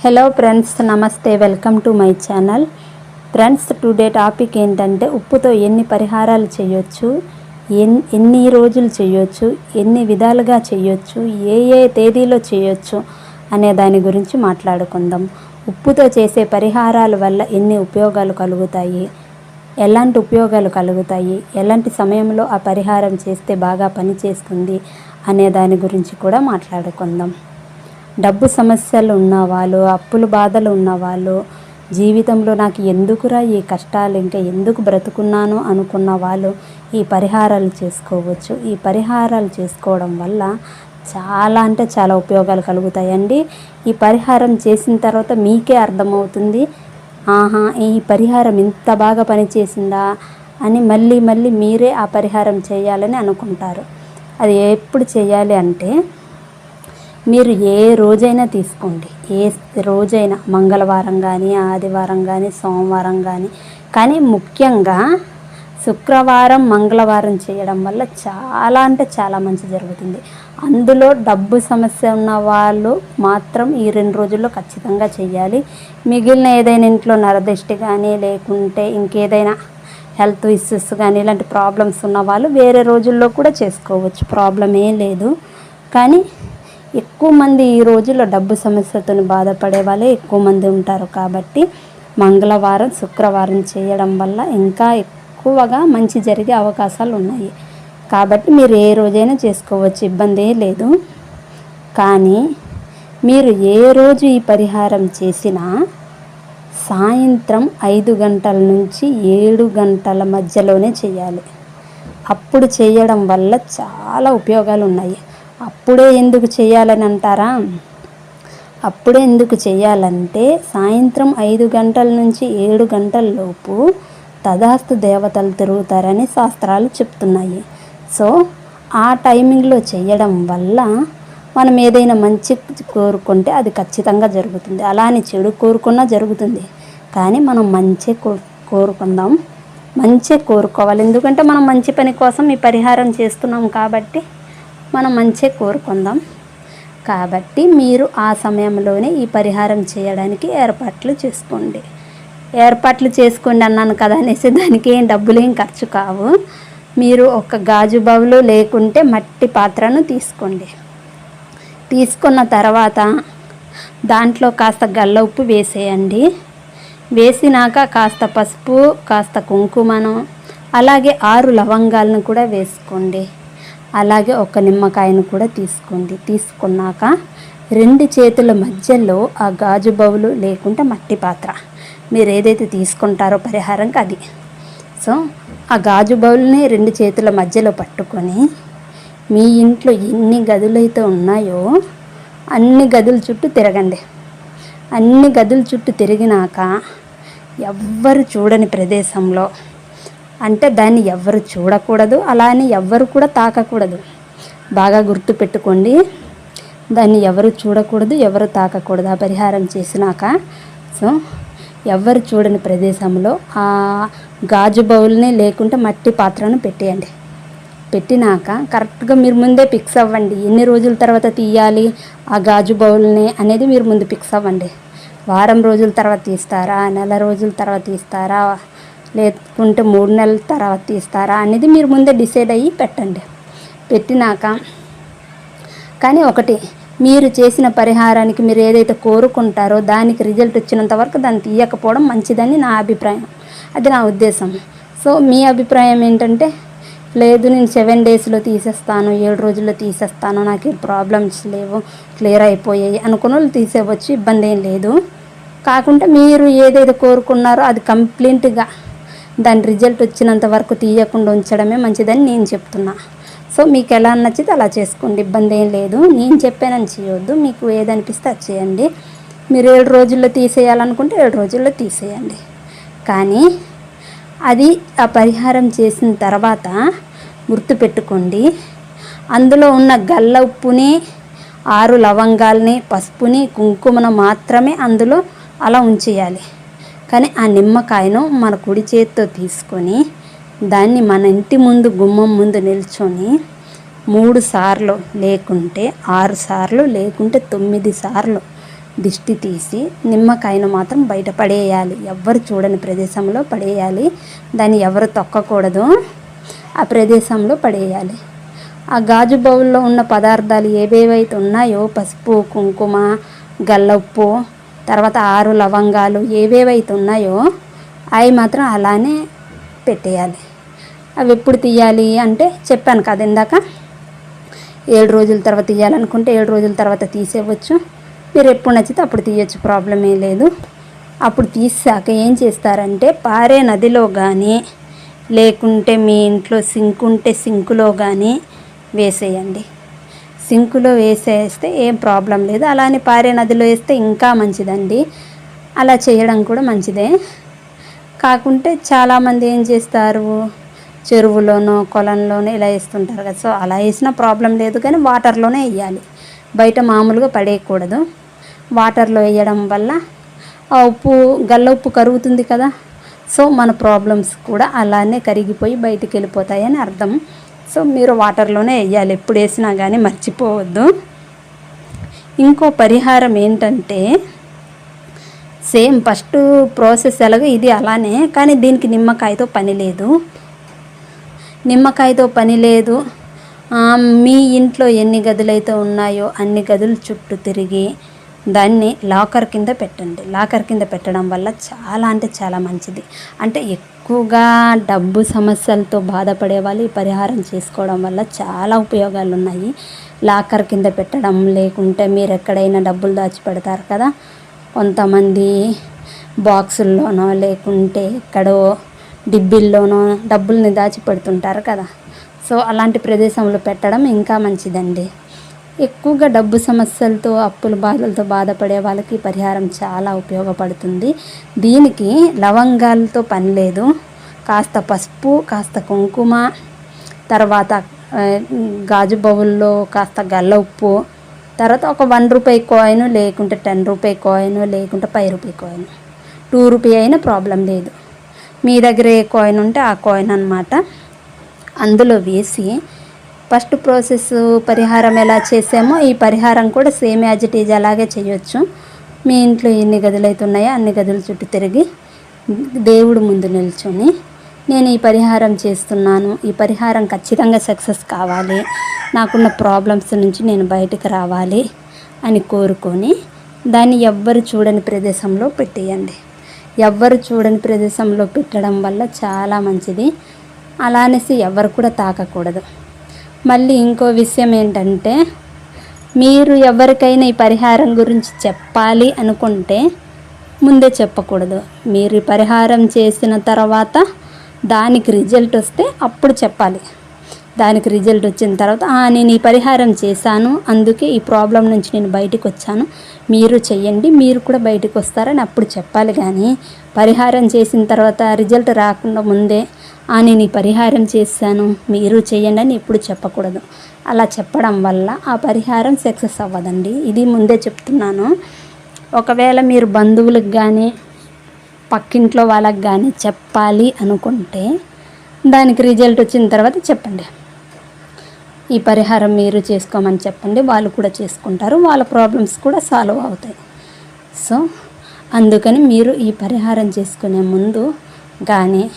Hello friends నమస్తే welcome to my channel friends today topic ఏంటంటే ఉప్పుతో ఎన్ని పరిహారాలు చేయొచ్చు ఎన్ ఎన్ని రోజులు చేయొచ్చు ఎన్ని విధాలుగా చేయొచ్చు ఏ ఏ తేదీలో చేయొచ్చు అనే దాని గురించి మాట్లాడుకుందాం. ఉప్పుతో చేసే పరిహారాల వల్ల ఎన్ని ఉపయోగాలు కలుగుతాయి ఎలాంటి ఉపయోగాలు కలుగుతాయి ఎలాంటి సమయంలో ఆ పరిహారం చేస్తే బాగా పనిచేస్తుంది అనే దాని గురించి కూడా మాట్లాడుకుందాం. డబ్బు సమస్యలు ఉన్నవాళ్ళు అప్పుల బాధలు ఉన్నవాళ్ళు జీవితంలో నాకు ఎందుకురా ఈ కష్టాలు ఇంకా ఎందుకు బ్రతుకున్నాను అనుకున్న వాళ్ళు ఈ పరిహారాలు చేసుకోవచ్చు. ఈ పరిహారాలు చేసుకోవడం వల్ల చాలా అంటే చాలా ఉపయోగాలు కలుగుతాయండి. ఈ పరిహారం చేసిన తర్వాత మీకే అర్థమవుతుంది. ఆహా ఈ పరిహారం ఇంత బాగా పనిచేసిందా అని మళ్ళీ మళ్ళీ మీరే ఆ పరిహారం చేయాలని అనుకుంటారు. అది ఎప్పుడు చేయాలి అంటే మీరు ఏ రోజైనా తీసుకోండి. ఏ రోజైనా మంగళవారం కానీ ఆదివారం కానీ సోమవారం కానీ కానీ ముఖ్యంగా శుక్రవారం మంగళవారం చేయడం వల్ల చాలా అంటే చాలా మంచి జరుగుతుంది. అందులో డబ్బు సమస్య ఉన్న వాళ్ళు మాత్రం ఈ రెండు రోజుల్లో ఖచ్చితంగా చేయాలి. మిగిలిన ఏదైనా ఇంట్లో నరదృష్టి కానీ లేకుంటే ఇంకేదైనా హెల్త్ ఇష్యూస్ కానీ ఇలాంటి ప్రాబ్లమ్స్ ఉన్న వాళ్ళు వేరే రోజుల్లో కూడా చేసుకోవచ్చు. ప్రాబ్లం ఏం లేదు. కానీ ఎక్కువ మంది ఈ రోజుల్లో డబ్బు సమస్యతో బాధపడే వాళ్ళే ఎక్కువ మంది ఉంటారు కాబట్టి మంగళవారం శుక్రవారం చేయడం వల్ల ఇంకా ఎక్కువగా మంచి జరిగే అవకాశాలు ఉన్నాయి. కాబట్టి మీరు ఏ రోజైనా చేసుకోవచ్చు ఇబ్బంది లేదు. కానీ మీరు ఏ రోజు ఈ పరిహారం చేసినా సాయంత్రం ఐదు గంటల నుంచి ఏడు గంటల మధ్యలోనే చేయాలి. అప్పుడు చేయడం వల్ల చాలా ఉపయోగాలు ఉన్నాయి. అప్పుడే ఎందుకు చేయాలని అంటారా? అప్పుడే ఎందుకు చేయాలంటే సాయంత్రం ఐదు గంటల నుంచి ఏడు గంటలలోపు తదాస్తు దేవతలు తిరుగుతారని శాస్త్రాలు చెప్తున్నాయి. సో ఆ టైమింగ్లో చేయడం వల్ల మనం ఏదైనా మంచి కోరుకుంటే అది ఖచ్చితంగా జరుగుతుంది. అలానే చెడు కోరుకున్నా జరుగుతుంది. కానీ మనం మంచి కోరుకుందాం. మంచి కోరుకోవాలి. ఎందుకంటే మనం మంచి పని కోసం ఈ పరిహారం చేస్తున్నాం కాబట్టి మనం మంచి కోరుకుందాం. కాబట్టి మీరు ఆ సమయంలోనే ఈ పరిహారం చేయడానికి ఏర్పాట్లు చేసుకోండి. ఏర్పాట్లు చేసుకోండి అన్నాను కదా అనేసి దానికి ఏం డబ్బులు ఏం ఖర్చు కావు. మీరు ఒక గాజు బౌలు లేకుంటే మట్టి పాత్రను తీసుకోండి. తీసుకున్న తర్వాత దాంట్లో కాస్త గల్ల ఉప్పు వేసేయండి. వేసినాక కాస్త పసుపు కాస్త కుంకుమను అలాగే ఆరు లవంగాలను కూడా వేసుకోండి. అలాగే ఒక నిమ్మకాయను కూడా తీసుకోండి. తీసుకున్నాక రెండు చేతుల మధ్యలో ఆ గాజు బౌలు లేకుంటే మట్టి పాత్ర. మీరు ఏదైతే తీసుకుంటారో పరిహారంకి అది. సో ఆ గాజు బౌల్ని రెండు చేతుల మధ్యలో పట్టుకొని మీ ఇంట్లో ఎన్ని గదులైతే ఉన్నాయో అన్ని గదుల చుట్టూ తిరగండి. అన్ని గదుల చుట్టూ తిరిగినాక ఎవ్వరు చూడని ప్రదేశంలో అంటే దాన్ని ఎవ్వరు చూడకూడదు అలా అని ఎవ్వరు కూడా తాకకూడదు. బాగా గుర్తు పెట్టుకోండి. దాన్ని ఎవరు చూడకూడదు ఎవరు తాకకూడదు. ఆ పరిహారం చేసినాక సో ఎవరు చూడని ప్రదేశంలో ఆ గాజు బౌల్ని లేకుంటే మట్టి పాత్రను పెట్టేయండి. పెట్టినాక కరెక్ట్గా మీరు ముందే ఫిక్స్ అవ్వండి. ఎన్ని రోజుల తర్వాత తీయాలి ఆ గాజు బౌల్ని అనేది మీరు ముందు ఫిక్స్ అవ్వండి. వారం రోజుల తర్వాత తీస్తారా నెల రోజుల తర్వాత తీస్తారా లేకుంటే మూడు నెలల తర్వాత తీస్తారా అనేది మీరు ముందే డిసైడ్ అయ్యి పెట్టండి. పెట్టినాక కానీ ఒకటి మీరు చేసిన పరిహారానికి మీరు ఏదైతే కోరుకుంటారో దానికి రిజల్ట్ వచ్చినంత వరకు దాన్ని తీయకపోవడం మంచిదని నా అభిప్రాయం. అది నా ఉద్దేశం. సో మీ అభిప్రాయం ఏంటంటే లేదు నేను సెవెన్ డేస్లో తీసేస్తాను ఏడు రోజుల్లో తీసేస్తాను నాకు ప్రాబ్లమ్స్ లేవు క్లియర్ అయిపోయాయి అనుకున్న వాళ్ళు తీసేవచ్చు ఇబ్బంది ఏం లేదు. కాకుండా మీరు ఏదైతే కోరుకున్నారో అది కంప్లీట్గా దాని రిజల్ట్ వచ్చినంత వరకు తీయకుండా ఉంచడమే మంచిదని నేను చెప్తున్నా. సో మీకు ఎలా నచ్చితే అలా చేసుకోండి. ఇబ్బంది ఏం లేదు. నేను చెప్పానని చేయొద్దు. మీకు ఏదనిపిస్తే అది చేయండి. మీరు ఏడు రోజుల్లో తీసేయాలనుకుంటే ఏడు రోజుల్లో తీసేయండి. కానీ అది ఆ పరిహారం చేసిన తర్వాత గుర్తుపెట్టుకోండి. అందులో ఉన్న గల్ల ఉప్పుని ఆరు లవంగాల్ని పసుపుని కుంకుమను మాత్రమే అందులో అలా ఉంచేయాలి. కానీ ఆ నిమ్మకాయను మన కుడి చేతితో తీసుకొని దాన్ని మన ఇంటి ముందు గుమ్మం ముందు నిల్చొని మూడు సార్లు లేకుంటే ఆరు సార్లు లేకుంటే తొమ్మిది సార్లు దిష్టి తీసి నిమ్మకాయను మాత్రం బయట పడేయాలి. ఎవ్వరు చూడని ప్రదేశంలో పడేయాలి. దాన్ని ఎవరు తొక్కకూడదు. ఆ ప్రదేశంలో పడేయాలి. ఆ గాజు బౌల్లో ఉన్న పదార్థాలు ఏవేవైతే ఉన్నాయో పసుపు కుంకుమ గల్లప్పు తర్వాత ఆరు లవంగాలు ఏవేవైతే ఉన్నాయో అవి మాత్రం అలానే పెట్టేయాలి. అవి ఎప్పుడు తీయాలి అంటే చెప్పాను కదా ఇందాక? ఏడు రోజుల తర్వాత తీయాలనుకుంటే ఏడు రోజుల తర్వాత తీసేయవచ్చు. మీరు ఎప్పుడు నచ్చితే అప్పుడు తీయచ్చు ప్రాబ్లం ఏం లేదు. అప్పుడు తీసాక ఏం చేస్తారంటే పారే నదిలో కానీ లేకుంటే మీ ఇంట్లో సింక్ ఉంటే సింకులో కానీ వేసేయండి. సింకులో వేసేస్తే ఏం ప్రాబ్లం లేదు. అలానే పారే నదిలో వేస్తే ఇంకా మంచిదండి. అలా చేయడం కూడా మంచిదే. కాకుంటే చాలామంది ఏం చేస్తారు? చెరువులోనో కొలంలోనో ఇలా వేస్తుంటారు కదా. సో అలా వేసినా ప్రాబ్లం లేదు కానీ వాటర్లోనే వేయాలి. బయట మామూలుగా పడేయకూడదు. వాటర్లో వేయడం వల్ల ఆ ఉప్పు గల్ల ఉప్పు కరుగుతుంది కదా. సో మన ప్రాబ్లమ్స్ కూడా అలానే కరిగిపోయి బయటికి వెళ్ళిపోతాయని అర్థం. సో మీరు వాటర్లోనే వేయాలి. ఎప్పుడు వేసినా కానీ మర్చిపోవద్దు. ఇంకో పరిహారం ఏంటంటే సేమ్ ఫస్ట్ ప్రాసెస్ ఎలాగో ఇది అలానే కానీ దీనికి నిమ్మకాయతో పని లేదు. నిమ్మకాయతో పని లేదు. మీ ఇంట్లో ఎన్ని గదులైతే ఉన్నాయో అన్ని గదులు చుట్టూ తిరిగి దాన్ని లాకర్ కింద పెట్టండి. లాకర్ కింద పెట్టడం వల్ల చాలా అంటే చాలా మంచిది. అంటే ఎక్కువగా డబ్బు సమస్యలతో బాధపడే వాళ్ళు ఈ పరిహారం చేసుకోవడం వల్ల చాలా ఉపయోగాలు ఉన్నాయి లాకర్ కింద పెట్టడం లేకుంటే మీరు ఎక్కడైనా డబ్బులు దాచి పెడతారు కదా. కొంతమంది బాక్సుల్లోనో లేకుంటే ఎక్కడో డిబ్బిల్లోనో డబ్బుల్ని దాచి పెడుతుంటారు కదా. సో అలాంటి ప్రదేశంలో పెట్టడం ఇంకా మంచిదండి. ఎక్కువగా డబ్బు సమస్యలతో అప్పుల బాధలతో బాధపడే వాళ్ళకి పరిహారం చాలా ఉపయోగపడుతుంది. దీనికి లవంగాలతో పని లేదు. కాస్త పసుపు కాస్త కుంకుమ తర్వాత గాజు బౌల్లో కాస్త గల్ల ఉప్పు తర్వాత ఒక వన్ రూపాయి కాయిన్ లేకుంటే టెన్ రూపాయి కాయిన్ లేకుంటే ఫైవ్ రూపాయి కాయిన్. టూ రూపీ అయినా ప్రాబ్లం లేదు. మీ దగ్గర ఏ కాయిన్ ఉంటే ఆ కాయిన్ అన్నమాట. అందులో వేసి ఫస్ట్ ప్రాసెస్ పరిహారం ఎలా చేసామో ఈ పరిహారం కూడా సేమ్ యాజ్ ఇట్ ఈజ్ అలాగే చేయొచ్చు. మీ ఇంట్లో ఎన్ని గదులు అయితే ఉన్నాయో అన్ని గదుల చుట్టూ తిరిగి దేవుడు ముందు నిల్చొని నేను ఈ పరిహారం చేస్తున్నాను. ఈ పరిహారం ఖచ్చితంగా సక్సెస్ కావాలి. నాకున్న ప్రాబ్లమ్స్ నుంచి నేను బయటకు రావాలి అని కోరుకొని దాన్ని ఎవ్వరు చూడని ప్రదేశంలో పెట్టేయండి. ఎవ్వరు చూడని ప్రదేశంలో పెట్టడం వల్ల చాలా మంచిది. అలా అనేసి ఎవరు కూడా తాకకూడదు. మళ్ళీ ఇంకో విషయం ఏంటంటే మీరు ఎవరికైనా ఈ పరిహారం గురించి చెప్పాలి అనుకుంటే ముందే చెప్పకూడదు. మీరు ఈ పరిహారం చేసిన తర్వాత దానికి రిజల్ట్ వస్తే అప్పుడు చెప్పాలి. దానికి రిజల్ట్ వచ్చిన తర్వాత నేను ఈ పరిహారం చేశాను అందుకే ఈ ప్రాబ్లం నుంచి నేను బయటకు వచ్చాను. మీరు చెయ్యండి మీరు కూడా బయటకు వస్తారని అప్పుడు చెప్పాలి కానీ పరిహారం చేసిన తర్వాత రిజల్ట్ రాకుండా ముందే నేను ఈ పరిహారం చేశాను. మీరు చేయండి అని ఎప్పుడు చెప్పకూడదు. అలా చెప్పడం వల్ల ఆ పరిహారం సక్సెస్ అవ్వదండి. ఇది ముందే చెప్తున్నాను. ఒకవేళ మీరు బంధువులకు కానీ పక్కింట్లో వాళ్ళకి కానీ చెప్పాలి అనుకుంటే దానికి రిజల్ట్ వచ్చిన తర్వాత చెప్పండి. ఈ పరిహారం మీరు చేసుకోమని చెప్పండి. వాళ్ళు కూడా చేసుకుంటారు. వాళ్ళ ప్రాబ్లమ్స్ కూడా సాల్వ్ అవుతాయి. సో అందుకని మీరు ఈ పరిహారం చేసుకునే ముందు కానీ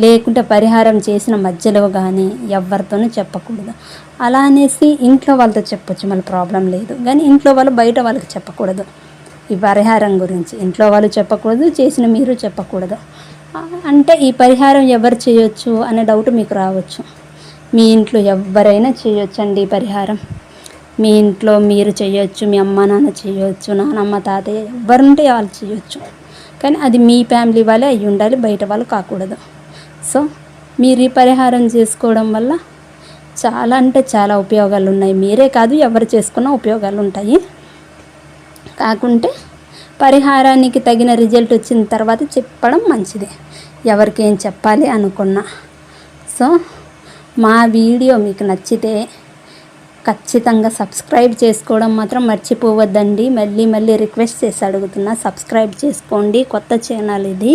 లేకుంటే పరిహారం చేసిన మధ్యలో కానీ ఎవరితోనూ చెప్పకూడదు. అలా అనేసి ఇంట్లో వాళ్ళతో చెప్పొచ్చు మళ్ళీ ప్రాబ్లం లేదు. కానీ ఇంట్లో వాళ్ళు బయట వాళ్ళకి చెప్పకూడదు. ఈ పరిహారం గురించి ఇంట్లో వాళ్ళు చెప్పకూడదు చేసిన మీరు చెప్పకూడదు. అంటే ఈ పరిహారం ఎవరు చేయొచ్చు అనే డౌట్ మీకు రావచ్చు. మీ ఇంట్లో ఎవరైనా చేయొచ్చు అండి ఈ పరిహారం. మీ ఇంట్లో మీరు చేయొచ్చు మీ అమ్మ నాన్న చేయొచ్చు నానమ్మ తాతయ్య ఎవరుంటే వాళ్ళు చేయొచ్చు. కానీ అది మీ ఫ్యామిలీ వాళ్ళే అయి ఉండాలి బయట వాళ్ళు కాకూడదు. సో మీరు ఈ పరిహారం చేసుకోవడం వల్ల చాలా అంటే చాలా ఉపయోగాలు ఉన్నాయి. మీరే కాదు ఎవరు చేసుకున్న ఉపయోగాలు ఉంటాయి. కాకుంటే పరిహారానికి తగిన రిజల్ట్ వచ్చిన తర్వాత చెప్పడం మంచిదే. ఎవరికి ఏం చెప్పాలి అనుకున్నా. సో మా వీడియో మీకు నచ్చితే ఖచ్చితంగా సబ్స్క్రైబ్ చేసుకోవడం మాత్రం మర్చిపోవద్దండి. మళ్ళీ మళ్ళీ రిక్వెస్ట్ చేసి అడుగుతున్నా సబ్స్క్రైబ్ చేసుకోండి. కొత్త ఛానల్ ఇది.